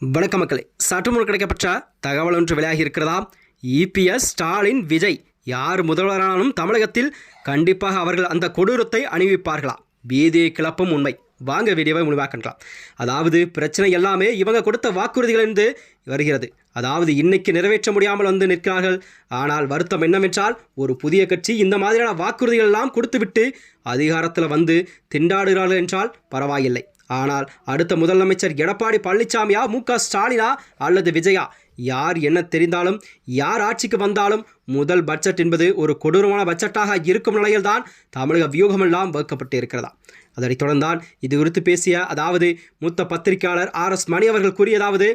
வணக்க மக்களே சற்று முன் கிடைக்கப்பட்ட தகவல் ஒன்று வெளியாகி இருக்கிறதாம் இபிஎஸ் ஸ்டாலின் விஜய் யார் முதல்வரானாலும் தமிழகத்தில் கண்டிப்பாக அவர்கள் அந்த கொடூரத்தை அணிவிப்பார்களா? பீதியை கிளப்பும் உண்மை. வாங்க வீடியோவை முடிவாக்கலாம் அதாவது பிரச்சனை எல்லாமே இவங்க கொடுத்த வாக்குறுதிகளிலிருந்து வருகிறது. அதாவது இன்னைக்கு நிறைவேற்ற முடியாமல் வந்து நிற்கிறார்கள். ஆனால் வருத்தம் என்னவென்றால் ஒரு புதிய கட்சி இந்த மாதிரியான வாக்குறுதிகள் எல்லாம் கொடுத்துவிட்டு அதிகாரத்தில் வந்து திண்டாடுகிறார்கள் என்றால் பரவாயில்லை. ஆனால் அடுத்த முதலமைச்சர் எடப்பாடி பழனிசாமியா மு க ஸ்டாலினா அல்லது விஜயா? யார் என்ன தெரிந்தாலும் யார் ஆட்சிக்கு வந்தாலும் முதல் பட்ஜெட் என்பது ஒரு கொடூரமான பட்ஜெட்டாக இருக்கும் நிலையில்தான் தமிழக வியூகமெல்லாம் வகுக்கப்பட்டு இருக்கிறதா அதனைத் தொடர்ந்தான் இது குறித்து பேசிய அதாவது மூத்த பத்திரிகையாளர் ஆர் எஸ் மணி அவர்கள் கூறியதாவது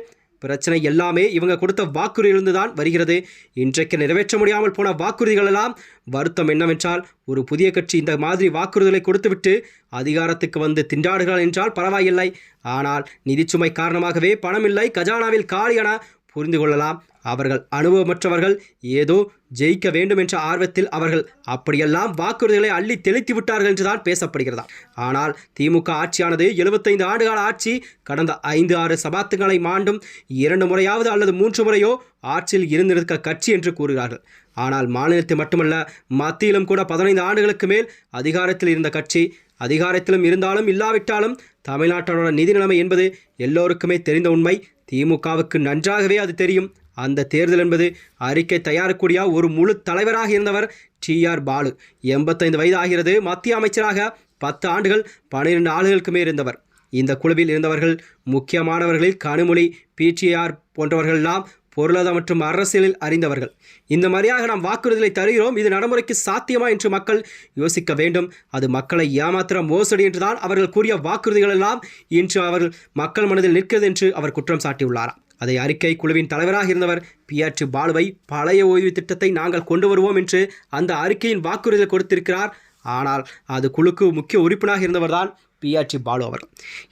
பிரச்சனை எல்லாமே இவங்க கொடுத்த வாக்குறுதியிலிருந்து தான் வருகிறது. இன்றைக்கு நிறைவேற்ற முடியாமல் போன வாக்குறுதிகள் எல்லாம் வருத்தம் என்னவென்றால் ஒரு புதிய கட்சி இந்த மாதிரி வாக்குறுதிகளை கொடுத்துவிட்டு அதிகாரத்துக்கு வந்து திண்டாடுகிறார் என்றால் பரவாயில்லை. ஆனால் நிதிச்சுமை காரணமாகவே பணமில்லை கஜானாவில் காலி என புரிந்து கொள்ளலாம் அவர்கள் அனுபவமற்றவர்கள். ஏதோ ஜெயிக்க வேண்டும் என்ற ஆர்வத்தில் அவர்கள் அப்படியெல்லாம் வாக்குறுதிகளை அள்ளி தெளித்து விட்டார்கள் என்றுதான் பேசப்படுகிறதா. ஆனால் திமுக ஆட்சியானது எழுபத்தைந்து ஆண்டுகால ஆட்சி கடந்த ஐந்து ஆறு சபாத்துகளை மாண்டும் இரண்டு முறையாவது அல்லது மூன்று முறையோ ஆட்சியில் இருந்திருக்க கட்சி என்று கூறுகிறார்கள். ஆனால் மாநிலத்தில் மட்டுமல்ல மத்தியிலும் கூட பதினைந்து ஆண்டுகளுக்கு மேல் அதிகாரத்தில் இருந்த கட்சி அதிகாரத்திலும் இருந்தாலும் இல்லாவிட்டாலும் தமிழ்நாட்டோட நிதி நிலைமை என்பது எல்லோருக்குமே தெரிந்த உண்மை. திமுகவுக்கு நன்றாகவே அது தெரியும். அந்த தேர்தல் என்பது அறிக்கை தயாரிக்கூடிய ஒரு முழு தலைவராக இருந்தவர் டி ஆர் பாலு. எண்பத்தைந்து வயது ஆகிறது. மத்திய அமைச்சராக பத்து ஆண்டுகள் பன்னிரெண்டு ஆண்டுகளுக்கு மேல் இருந்தவர். இந்த குழுவில் இருந்தவர்கள் முக்கியமானவர்களில் கனிமொழி பிடிஆர் போன்றவர்கள்லாம் பொருளாதார மற்றும் அரசியலில் அறிந்தவர்கள். இந்த மாதிரியாக நாம் வாக்குறுதிகளை தருகிறோம். இது நடைமுறைக்கு சாத்தியமா என்று மக்கள் யோசிக்க வேண்டும். அது மக்களை ஏமாத்திர மோசடி என்றுதான் அவர்கள் கூறிய வாக்குறுதிகள் எல்லாம் இன்று அவர்கள் மக்கள் மனதில் நிற்கிறது என்று அவர் குற்றம் சாட்டியுள்ளாராம் அதை அறிக்கை குழுவின் தலைவராக இருந்தவர் பிஆர்டி பாலுவை பழைய ஓய்வு திட்டத்தை நாங்கள் கொண்டு வருவோம் என்று அந்த அறிக்கையின் வாக்குறுதியை கொடுத்திருக்கிறார். ஆனால் அது குழுக்கு முக்கிய உறுப்பினராக இருந்தவர்தான் பிஆர்டி பாலு அவர்.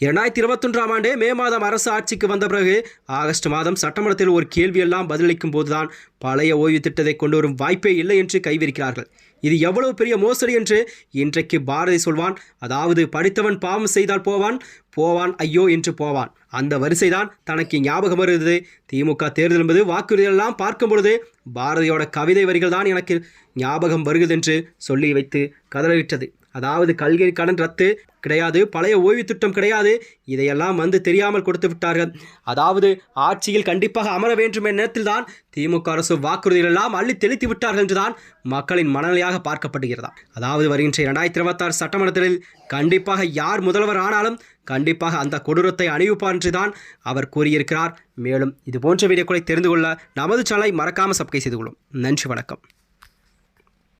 இரண்டாயிரத்தி இருபத்தொன்றாம் ஆண்டு மே மாதம் அரசு ஆட்சிக்கு வந்த பிறகு ஆகஸ்ட் மாதம் சட்டமன்றத்தில் ஒரு கேள்வியெல்லாம் பதிலளிக்கும் போதுதான் பழைய ஓய்வு திட்டத்தை கொண்டு வரும் வாய்ப்பே இல்லை என்று கைவிரிக்கிறார்கள். இது எவ்வளவு பெரிய மோசடி என்று இன்றைக்கு பாரதி சொல்வான் அதாவது படித்தவன் பாவம் செய்தால் போவான் போவான் ஐயோ என்று போவான். அந்த வரிசைதான் தனக்கு ஞாபகம் வருகிறது. திமுக தேர்தல் என்பது வாக்குறுதிகளெல்லாம் பார்க்கும் பொழுது பாரதியோட கவிதை வரிகள் தான் எனக்கு ஞாபகம் வருகிறது என்று சொல்லி வைத்து கதறிவிட்டது. அதாவது கல்வி கடன் ரத்து கிடையாது பழைய ஓய்வு திட்டம் கிடையாது. இதையெல்லாம் வந்து தெரியாமல் கொடுத்து விட்டார்கள். அதாவது ஆட்சியில் கண்டிப்பாக அமர வேண்டும் என்ற நேரத்தில் தான் திமுக அரசு வாக்குறுதிகள் எல்லாம் அள்ளி தெளித்து விட்டார்கள் என்றுதான் மக்களின் மனநிலையாக பார்க்கப்படுகிறதா. அதாவது வருகின்ற இரண்டாயிரத்தி இருபத்தாறு சட்டமன்றத்தில் கண்டிப்பாக யார் முதல்வர் ஆனாலும் கண்டிப்பாக அந்த கொடூரத்தை அணிவிப்பார் என்றுதான் அவர் கூறியிருக்கிறார். மேலும் இது போன்ற வீடியோக்களை தெரிந்து கொள்ள நமது சேனலை மறக்காமல் சப்ஸ்கிரைப் செய்து கொள்ளும். நன்றி வணக்கம்.